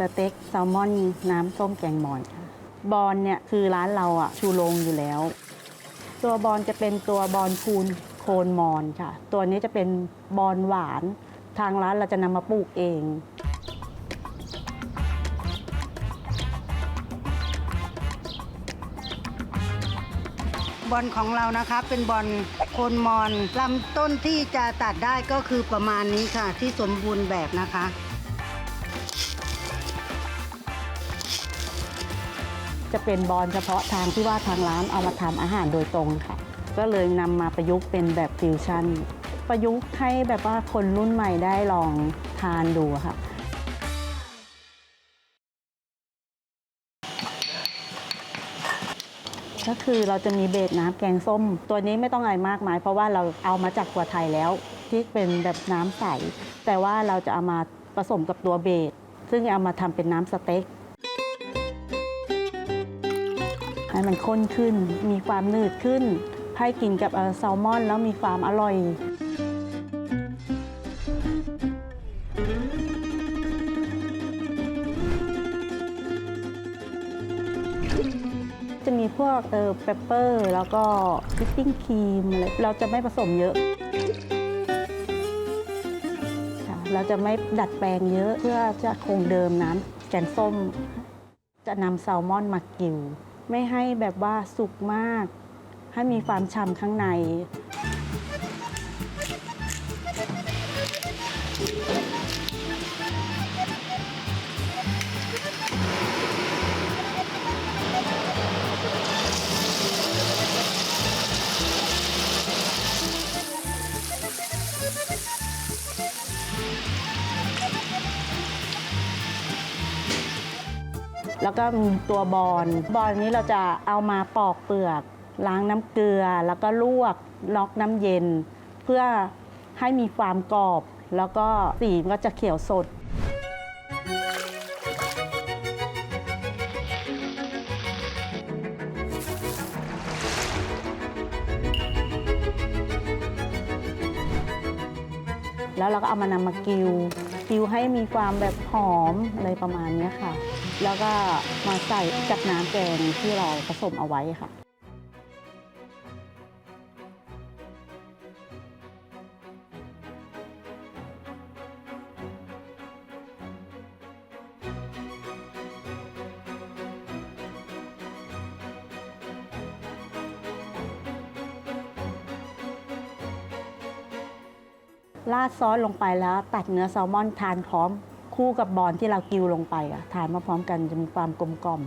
สเต็กแซลมอนน้ำส้มแกงมอนค่ะ บอลเนี่ยคือร้านเราอะชูโรงอยู่แล้ว ตัวบอลจะเป็นตัวบอลคูนโคนมอนค่ะ ตัวนี้จะเป็นบอลหวาน ทางร้านเราจะนำมาปลูกเองบอลของเรานะคะเป็นบอลโคนมอนลำต้นที่จะตัดได้ก็คือประมาณนี้ค่ะ ที่สมบูรณ์แบบนะคะ จะเป็นบอลเฉพาะทางที่ว่าทางร้านเอามาทำอาหารโดยตรงค่ะ ก็เลยนำมาประยุกต์เป็นแบบฟิวชั่น ประยุกต์ให้แบบว่าคนรุ่นใหม่ได้ลองทานดูค่ะ ก็คือเราจะมีเบสน้ำแกงส้ม ตัวนี้ไม่ต้องอะไรมากมาย เพราะว่าเราเอามาจากกัวไทยแล้ว ที่เป็นแบบน้ำใส แต่ว่าเราจะเอามาผสมกับตัวเบสซึ่งเอามาทำเป็นน้ำสเต็ก ให้มันข้นขึ้น มีความหนืดขึ้น ให้กินกับแซลมอนแล้วมีความอร่อย จะมีพวกเออเปปเปอร์ แล้วก็วิปปิ้งครีมอะไรเราจะไม่ผสมเยอะค่ะเราจะไม่ดัดแปลงเยอะเพื่อจะคงเดิมน้ำแกงส้ม จะนำแซลมอนมากิว ไม่ให้แบบว่าสุกมาก ให้มีความฉ่ำข้างใน แล้วก็มีตัวบอลบอลนี้เราจะเอามาปอกเปลือก ล้างน้ำเกลือ แล้วก็ลวกล็อกน้ำเย็น เพื่อให้มีความกรอบ แล้วก็สีก็จะเขียวสดแล้วเราก็เอามานำมากิวกิวให้มีความแบบหอมอะไรประมาณนี้ค่ะ แล้วก็มาใส่กับน้ำแกงที่เราผสมเอาไว้ค่ะราดซอสลงไปแล้วตัดเนื้อแซลมอนทานพร้อม คู่กับบอลที่เรากิวลงไปอะทานมาพร้อมกันจะมีความกลมกล่อม